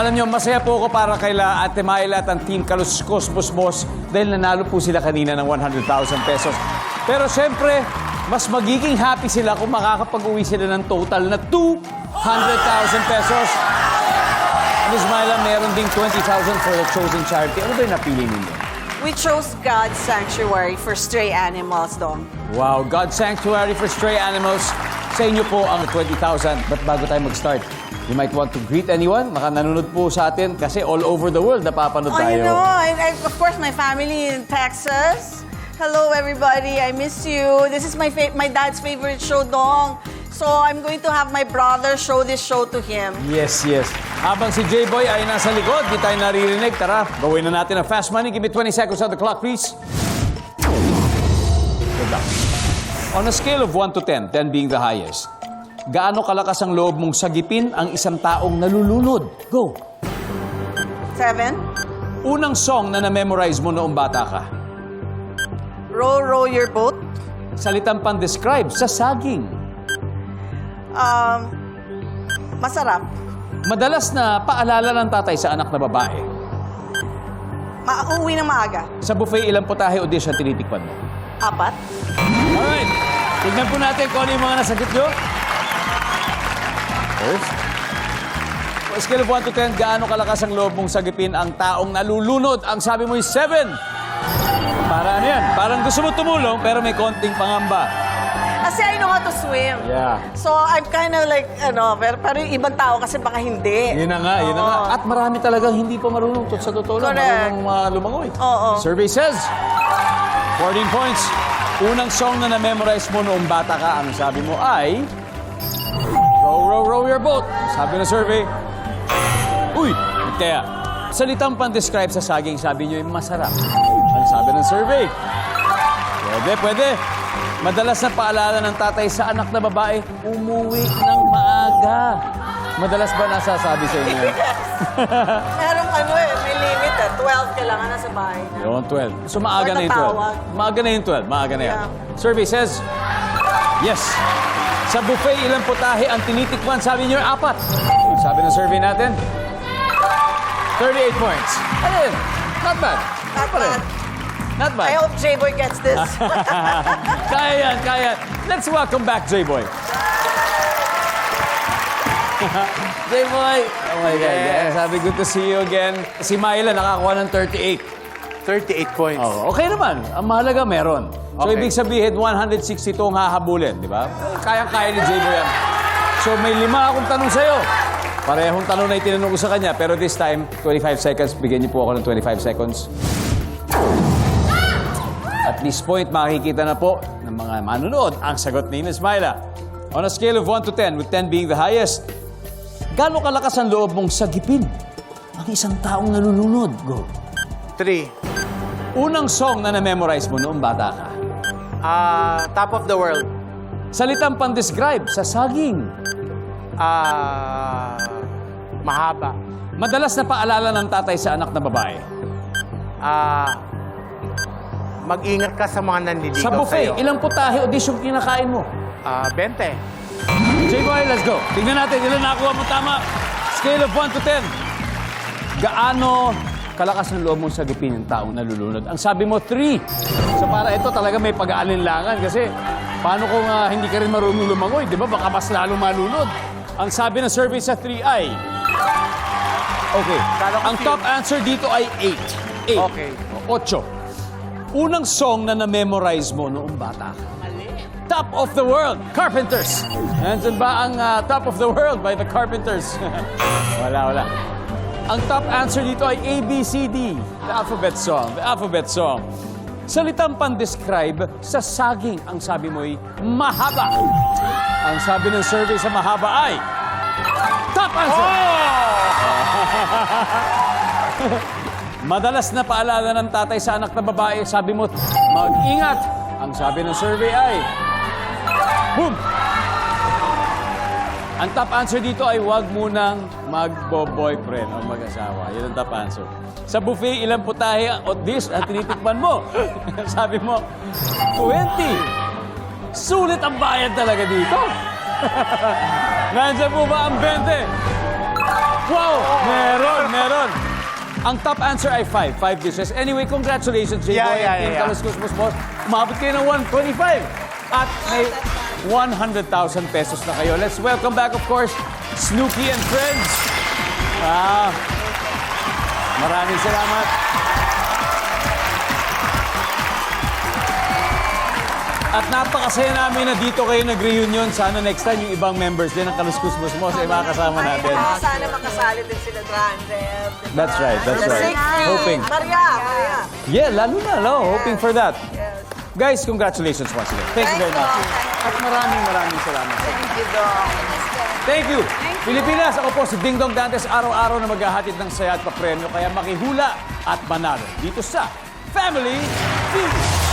alam nyo, masaya po ako para kay La Ate Myla at ang Team Kalus Cosmos Boss dahil nanalo po sila kanina ng 100,000 pesos. Pero syempre, mas magiging happy sila kung makakapag-uwi sila ng total na 200,000 pesos. Miss Myla, meron ding 20,000 for the chosen charity. Ano ba yung napili ninyo? We chose God's Sanctuary for Stray Animals, Dong. Wow, God Sanctuary for Stray Animals. Sa inyo po ang 20,000. But bago tayo mag-start, you might want to greet anyone. Maka nanonood po sa atin kasi all over the world napapanood Oh, tayo. you know, and, and of course, my family in Texas. Hello, everybody. I miss you. This is my my dad's favorite show, Dong. So I'm going to have my brother show this show to him. Yes, yes. Habang si J-Boy ay nasa likod, di tayo naririnig. Tara, gawin na natin ang fast money. Give me 20 seconds on the clock, please. Good luck. On a scale of 1 to 10, 10 being the highest, gaano kalakas ang loob mong sagipin ang isang taong nalulunod? Go! Seven. Unang song na na-memorize mo noong bata ka. Row, row your boat. Salitang pan-describe sa saging. Um, masarap. Madalas na paalala ng tatay sa anak na babae. Mauwi ng maaga. Sa buffet, ilang putahe audition tinitikman mo? Apat. Alright. Tignan po natin kung ano yung mga nasagot nyo. First. On a scale of 1 to 10, gaano kalakas ang loob mong sagipin ang taong nalulunod? Ang sabi mo ay 7. Para ano yan? Parang gusto mo tumulong pero may konting pangamba. Kasi I know how to swim. Yeah. So I'm kind of like, ano, pero, pero yung ibang tao kasi baka hindi. Yun na nga, yun na nga. At marami talagang hindi pa marunong. to- Sa totoo lang, Correct. marunong uh, lumangoy. Oo. Survey says, 14 points. Unang song na na-memorize mo noong bata ka, ang sabi mo ay... Row, row, row your boat. Sabi ng survey. Uy, kaya. Salitang pan-describe sa saging, sabi nyo ay masarap. Ang sabi ng survey. Pwede, pwede. Madalas na paalala ng tatay sa anak na babae, umuwi ng maaga. Madalas ba nasasabi sa inyo? Merong ano eh, may limit eh. 12 kailangan na sa bahay na. Yun, 12. So maaga Or na yung 12. tatawag. Maaga na yung 12. Maaga na yan. Yeah. Survey says, yes. Sa buffet, ilang putahe ang tinitikman? Sabi niyo, apat. Sabi ng survey natin, 38 points. Ayun, not bad. Not pa rin. bad. Not bad. I hope J-Boy gets this. kaya yan, kaya. Let's welcome back, J-Boy. J-Boy, oh my God. Yes. Sabi, good to see you again. Si Myla nakakuha ng 38. 38 points. Oh, okay naman. Ang mahalaga meron. So, Okay. ibig sabihin, 162 ang hahabulin, di ba? Kayang-kaya ni J-Boy yan. So, may lima akong tanong sa'yo. Parehong tanong na itinanong ko sa kanya, pero this time, 25 seconds. Bigyan niyo po ako ng 25 seconds. At this point, makikita na po ng mga manonood ang sagot ni Miss Myla. On a scale of 1 to 10, with 10 being the highest, gaano kalakas ang loob mong sagipin ang isang taong nalulunod? Go. 3. Unang song na na-memorize mo noong bata ka. Ah, top of the world. Salitang pan-describe sa saging. Ah, mahaba. Madalas na paalala ng tatay sa anak na babae. Ah, mag-ingat ka sa mga nanliligaw Sa buffet, sa'yo. ilang putahe o dish yung kinakain mo? Ah, 20. J-Boy, let's go. Tingnan natin, ilan nakuha mo tama. Scale of 1 to 10. Gaano kalakas ng loob mong sagipin yung taong nalulunod? Ang sabi mo, 3. So para ito talaga may pag-aalinlangan kasi paano kung ah, hindi ka rin marunong lumangoy, di ba? Baka mas lalo malunod. Ang sabi ng survey sa 3 ay... Okay. Ang top answer dito ay 8. 8. Okay. 8. Unang song na na-memorize mo noong bata ka. Top of the World, Carpenters. Nandun ba ang ah, Top of the World by the Carpenters? wala, wala. Ang top answer dito ay ABCD, the alphabet song. The alphabet song. Salitang pan-describe sa saging. Ang sabi mo ay mahaba. Ang sabi ng survey sa mahaba ay top answer. Madalas na paalala ng tatay sa anak na babae, sabi mo, mag-ingat. Ang sabi ng survey ay, boom! Ang top answer dito ay huwag munang magbo-boyfriend o mag-asawa. Yan ang top answer. Sa buffet, ilang putahe o dish ang tinitikman mo? sabi mo, 20. Sulit ang bayad talaga dito. Nandiyan po ba ang 20? Wow! Meron! Ang top answer ay 5. 5 dishes. Anyway, congratulations, J-Boy Yeah, yeah, and Team yeah. Kaluskus Boss. Umabot kayo ng 125. At may 100,000 pesos na kayo. Let's welcome back, of course, Snooki and Friends. Ah, maraming salamat. At napakasaya namin na dito kayo nag-reunion. Sana next time yung ibang members din ng Kaluskus Musmos ay makasama natin. Sana makasali din sila Drandel. That's right, that's right. Hoping. Maria, Maria. Yeah, lalo na, no? Hoping for that. Guys, congratulations once again. Thank you very much. At maraming maraming salamat. Thank you, Dong. Thank you. Pilipinas, ako po si Ding Dong Dantes, araw-araw na maghahatid ng saya at papremyo. Kaya makihula at manalo dito sa Family Feud.